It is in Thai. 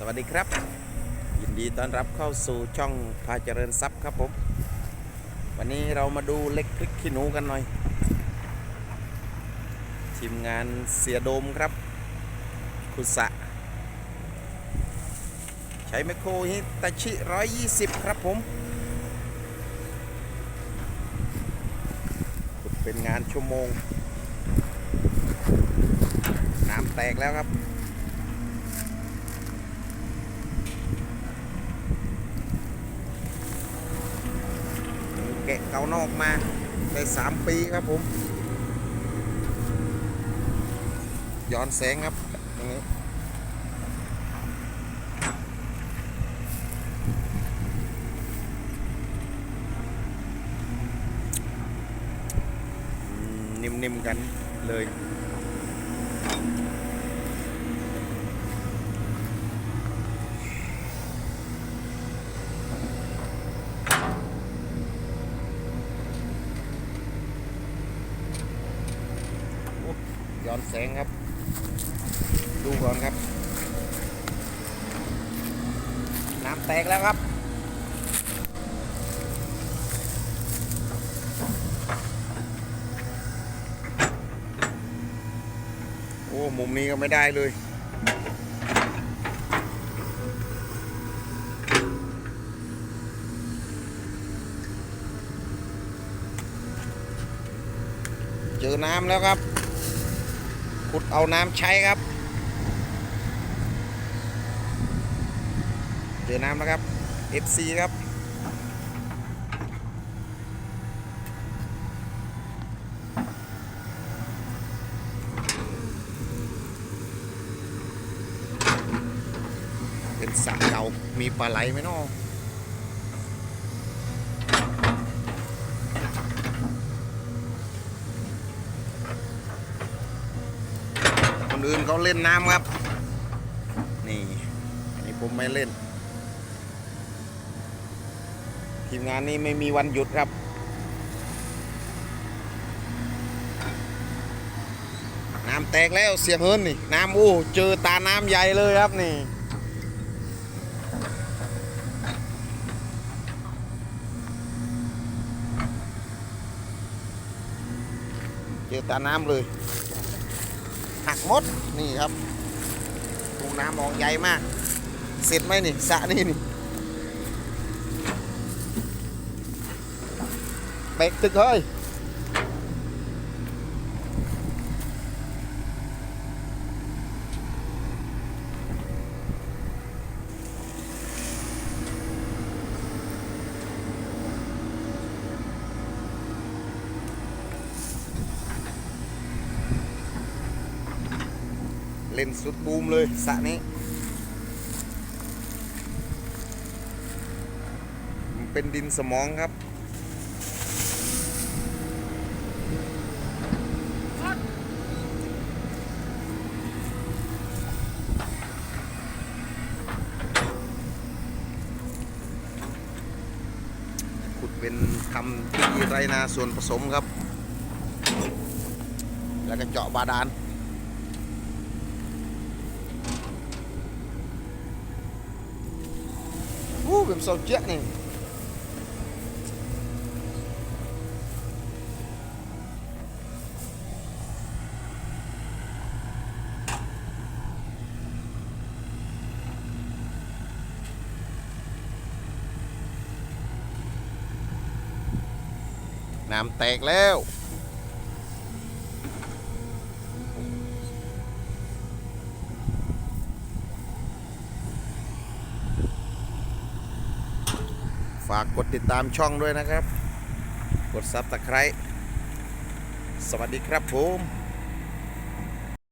สวัสดีครับ ยินดีต้อนรับเข้าสู่ช่องพาเจริญทรัพย์ครับผม วันนี้เรามาดูเล็กพริกขี้หนูกันหน่อย ทีมงานเสียโดมครับ คุสะ ใช้แมโครฮิตาชิ 120 ครับผมขุดเป็นงานชั่วโมง น้ำแตกแล้วครับ แกะ เก่านอกมาได้สามปีครับผม ย้อนแสงครับอย่างนี้นิ่มๆกันเลย ย้ อนแสงครับ ดูก่อนครับ น้ำแตกแล้วครับโอ้มุมนี้ก็ไม่ได้เลยเจอน้ำแล้วครับ ขุดเอาน้ำใช้ครับ เจอน้ำแล้วครับ FC ครับเป็นสระเก่ามีปลาไหลไหมเนาะ คนอื่นเขาเล่นน้ำครับ นี่ อันนี้ผมไม่เล่น ทีมงานนี้ไม่มีวันหยุดครับ น้ำแตกแล้วเสียงเฮินนี่ น้ำอู้เจอตาน้ำใหญ่เลยครับนี่เจอตาน้ำเลย หักหมดนี่ครับตูน้ำมองใหญ่มาก เสร็จไหมนี่สะนี่นี่เบรกตึกเฮ้ย เล่นสุดบูมเลยสระนี้ เป็นดินสมองครับขุดเป็นทำที่ไรนาส่วนผสมครับ แล้วก็เจาะบาดาล Uh, bem só dia nih. Nam น้ำแตกแล้ว ฝากกดติดตามช่องด้วยนะครับ กดซับตะไคร้สวัสดีครับผม